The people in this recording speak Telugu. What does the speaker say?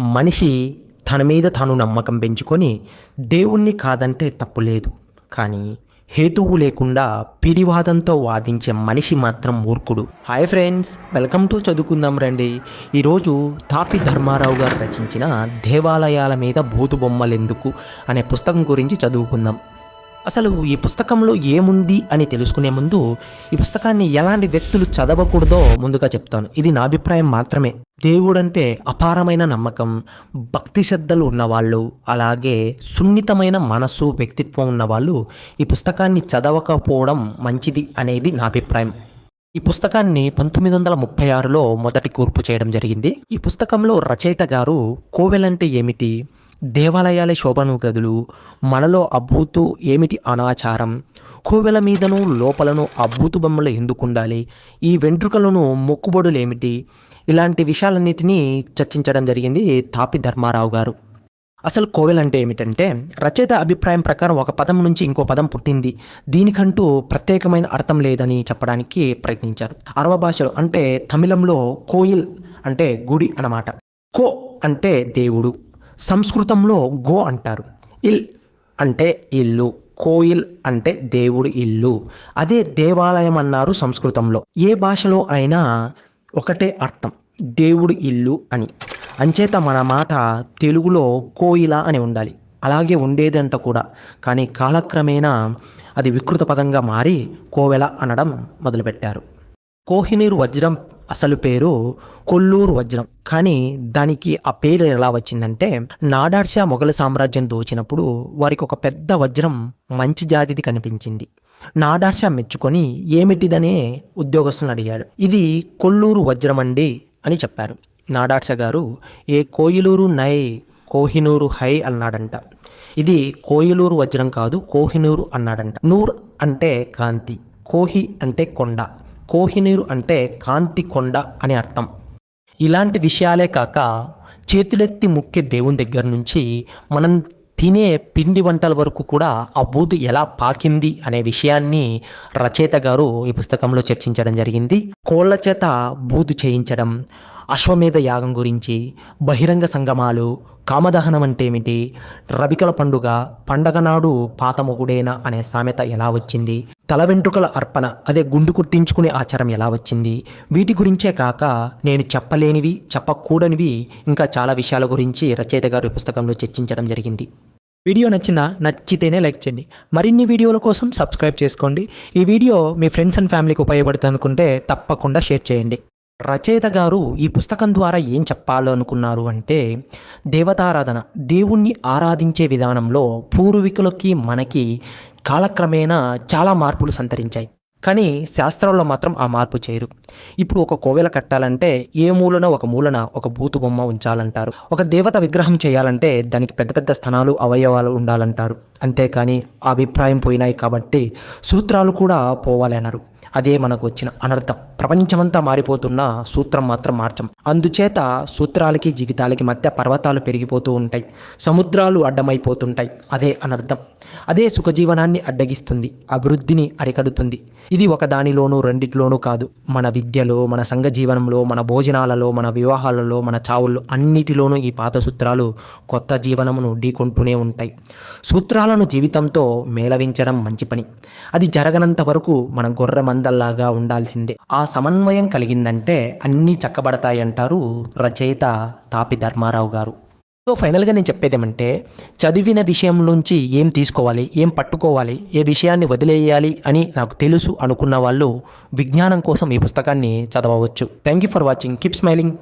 మనిషి తన మీద తాను నమ్మకం పెంచుకొని దేవుణ్ణి కాదంటే తప్పులేదు కానీ హేతువు లేకుండా పిడివాదంతో వాదించే మనిషి మాత్రం మూర్ఖుడు. హాయ్ ఫ్రెండ్స్ వెల్కమ్ టు చదువుకుందాం రండి. ఈరోజు తాపి ధర్మారావు గారు రచించిన దేవాలయాల మీద భూతు ఎందుకు అనే పుస్తకం గురించి చదువుకుందాం. అసలు ఈ పుస్తకంలో ఏముంది అని తెలుసుకునే ముందు ఈ పుస్తకాన్ని ఎలాంటి వ్యక్తులు చదవకూడదో ముందుగా చెప్తాను. ఇది నా అభిప్రాయం మాత్రమే. దేవుడంటే అపారమైన నమ్మకం భక్తి శ్రద్ధలు ఉన్నవాళ్ళు అలాగే సున్నితమైన మనస్సు వ్యక్తిత్వం ఉన్నవాళ్ళు ఈ పుస్తకాన్ని చదవకపోవడం మంచిది అనేది నా అభిప్రాయం. ఈ పుస్తకాన్ని పంతొమ్మిది వందల ముప్పై ఆరులో మొదటి కూర్పు చేయడం జరిగింది. ఈ పుస్తకంలో రచయిత గారు కోవెలంటే ఏమిటి? దేవాలయాల శోభను గదులు మనలో అభూతు ఏమిటి అనాచారం? కోవెల మీదను లోపలను అభూతు బొమ్మలు ఎందుకు ఉండాలి? ఈ వెంట్రుకలను మొక్కుబడులు ఏమిటి? ఇలాంటి విషయాలన్నిటినీ చర్చించడం జరిగింది తాపి ధర్మారావు గారు. అసలు కోవెల్ అంటే ఏమిటంటే రచయిత అభిప్రాయం ప్రకారం ఒక పదం నుంచి ఇంకో పదం పుట్టింది. దీనికంటూ ప్రత్యేకమైన అర్థం లేదని చెప్పడానికి ప్రయత్నించారు. అరవ భాషలో అంటే తమిళంలో కోయిల్ అంటే గుడి అన్నమాట. కో అంటే దేవుడు. సంస్కృతంలో గో అంటారు. ఇల్ అంటే ఇల్లు కోయిల్ అంటే దేవుడి ఇల్లు. అదే దేవాలయం అన్నారు సంస్కృతంలో. ఏ భాషలో అయినా ఒకటే అర్థం దేవుడి ఇల్లు అని. అంచేత మన మాట తెలుగులో కోయిల అని ఉండాలి. అలాగే ఉండేదంట కూడా. కానీ కాలక్రమేణా అది వికృత పదంగా మారి కోవెల అనడం మొదలుపెట్టారు. కోహినీరు వజ్రం అసలు పేరు కొల్లూరు వజ్రం. కానీ దానికి ఆ పేరు ఎలా వచ్చిందంటే నాడార్షా మొఘల సామ్రాజ్యం దోచినప్పుడు వారికి ఒక పెద్ద వజ్రం మంచి జాతిది కనిపించింది. నాడార్షా మెచ్చుకొని ఏమిటిదనే ఉద్యోగస్తులను అడిగాడు. ఇది కొల్లూరు వజ్రం అండి అని చెప్పారు. నాడార్ష గారు ఏ కోయిలూరు నై కోహినూరు హై అన్నాడంట. ఇది కోయిలూరు వజ్రం కాదు కోహినూరు అన్నాడంట. నూర్ అంటే కాంతి కోహి అంటే కొండ. కోహినూరు అంటే కాంతి కొండ అని అర్థం. ఇలాంటి విషయాలే కాక చేతులెత్తి ముఖ్య దేవుని దగ్గర నుంచి మనం తినే పిండి వంటల వరకు కూడా ఆ బూది ఎలా పాకింది అనే విషయాన్ని రచయిత గారు ఈ పుస్తకంలో చర్చించడం జరిగింది. కోళ్ళ చేత బూదు చేయించడం అశ్వమేధ యాగం గురించి బహిరంగ సంగమాలు కామదహనం అంటే ఏమిటి రవికల పండుగ పండగ నాడు పాత మొగుడేనా అనే సామెత ఎలా వచ్చింది తల వెంట్రుకల అర్పణ అదే గుండు కుట్టించుకునే ఆచారం ఎలా వచ్చింది వీటి గురించే కాక నేను చెప్పలేనివి చెప్పకూడనివి ఇంకా చాలా విషయాల గురించి రచయిత గారు పుస్తకంలో చర్చించడం జరిగింది. వీడియో నచ్చిన నచ్చితేనే లైక్ చేయండి. మరిన్ని వీడియోల కోసం సబ్స్క్రైబ్ చేసుకోండి. ఈ వీడియో మీ ఫ్రెండ్స్ అండ్ ఫ్యామిలీకి ఉపయోగపడుతుంది అనుకుంటే తప్పకుండా షేర్ చేయండి. రచయిత గారు ఈ పుస్తకం ద్వారా ఏం చెప్పాలనుకున్నారు అంటే దేవతారాధన దేవుణ్ణి ఆరాధించే విధానంలో పూర్వీకులకి మనకి కాలక్రమేణా చాలా మార్పులు సంతరించాయి. కానీ శాస్త్రంలో మాత్రం ఆ మార్పు చేయరు ఇప్పుడు ఒక కోవెల కట్టాలంటే ఏ మూలన ఒక మూలన ఒక బూతు బొమ్మ ఉంచాలంటారు. ఒక దేవత విగ్రహం చేయాలంటే దానికి పెద్ద పెద్ద స్థనాలు అవయవాలు ఉండాలంటారు. అంతేకాని అభిప్రాయం పోయినాయి కాబట్టి సూత్రాలు కూడా పోవాలి అన్నారు అదే మనకు వచ్చిన అనర్థం. ప్రపంచమంతా మారిపోతున్న సూత్రం మాత్రం మార్చం. అందుచేత సూత్రాలకి జీవితాలకి మధ్య పర్వతాలు పెరిగిపోతూ ఉంటాయి. సముద్రాలు అడ్డమైపోతుంటాయి. అదే అనర్థం. అదే సుఖజీవనాన్ని అడ్డగిస్తుంది. అభివృద్ధిని అరికడుతుంది. ఇది ఒక దానిలోనూ రెండిట్లోనూ కాదు. మన విద్యలో మన సంఘ జీవనంలో మన భోజనాలలో మన వివాహాలలో మన చావుల్లో అన్నిటిలోనూ ఈ పాత సూత్రాలు కొత్త జీవనమును ఢీకొంటూనే ఉంటాయి. కష్టాలను జీవితంతో మేళవించడం మంచి పని. అది జరగనంత వరకు మన గొర్రె మందల్లాగా ఉండాల్సిందే. ఆ సమన్వయం కలిగిందంటే అన్నీ చక్కబడతాయి అంటారు రచయిత తాపి ధర్మారావు గారు. సో ఫైనల్గా నేను చెప్పేది ఏమంటే చదివిన విషయం నుంచి ఏం తీసుకోవాలి ఏం పట్టుకోవాలి ఏ విషయాన్ని వదిలేయాలి అని నాకు తెలుసు అనుకున్న వాళ్ళు విజ్ఞానం కోసం ఈ పుస్తకాన్ని చదవవచ్చు. Thank you for watching. Keep smiling.